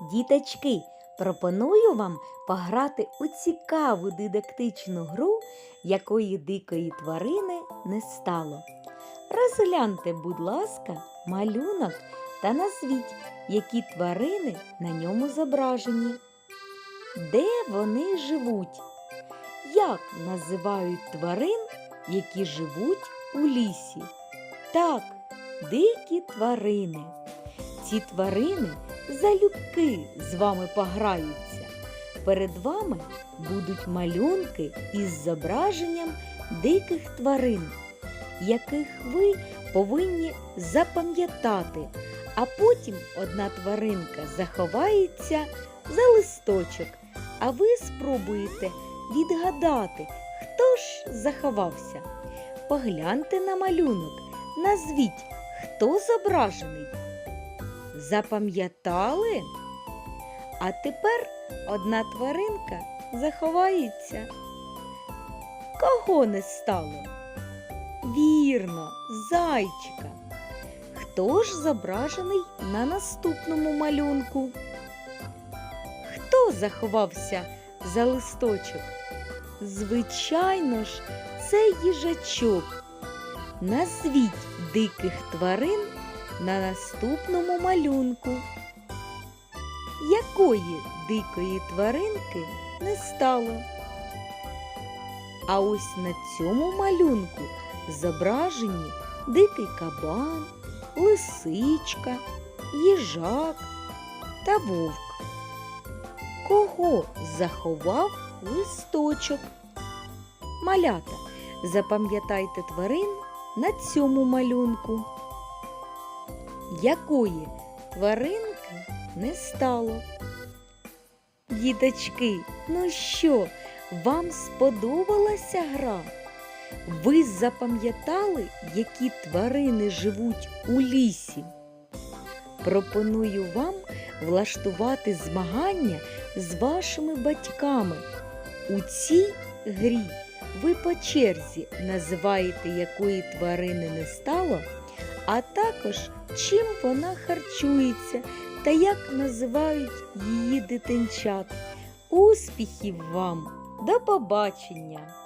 Діточки, пропоную вам пограти у цікаву дидактичну гру, якої дикої тварини не стало. Розгляньте, будь ласка, малюнок та назвіть, які тварини на ньому зображені. Де вони живуть? Як називають тварин, які живуть у лісі? Так, дикі тварини. Ці тварини залюбки з вами пограються. Перед вами будуть малюнки із зображенням диких тварин, яких ви повинні запам'ятати, а потім одна тваринка заховається за листочок, а ви спробуєте відгадати, хто ж заховався. Погляньте на малюнок, назвіть, хто зображений. Запам'ятали? А тепер одна тваринка заховається. Кого не стало? Вірно, зайчика. Хто ж зображений на наступному малюнку? Хто заховався за листочок? Звичайно ж, це їжачок. Назвіть диких тварин на наступному малюнку. Якої дикої тваринки не стало? А ось на цьому малюнку зображені дикий кабан, лисичка, їжак та вовк. Кого заховав листочок? Малята, запам'ятайте тварин на цьому малюнку. Якої тваринки не стало? Діточки, ну що, вам сподобалася гра? Ви запам'ятали, які тварини живуть у лісі? Пропоную вам влаштувати змагання з вашими батьками. У цій грі ви по черзі називаєте, якої тварини не стало, а також чим вона харчується та як називають її дитинчат. Успіхів вам! До побачення!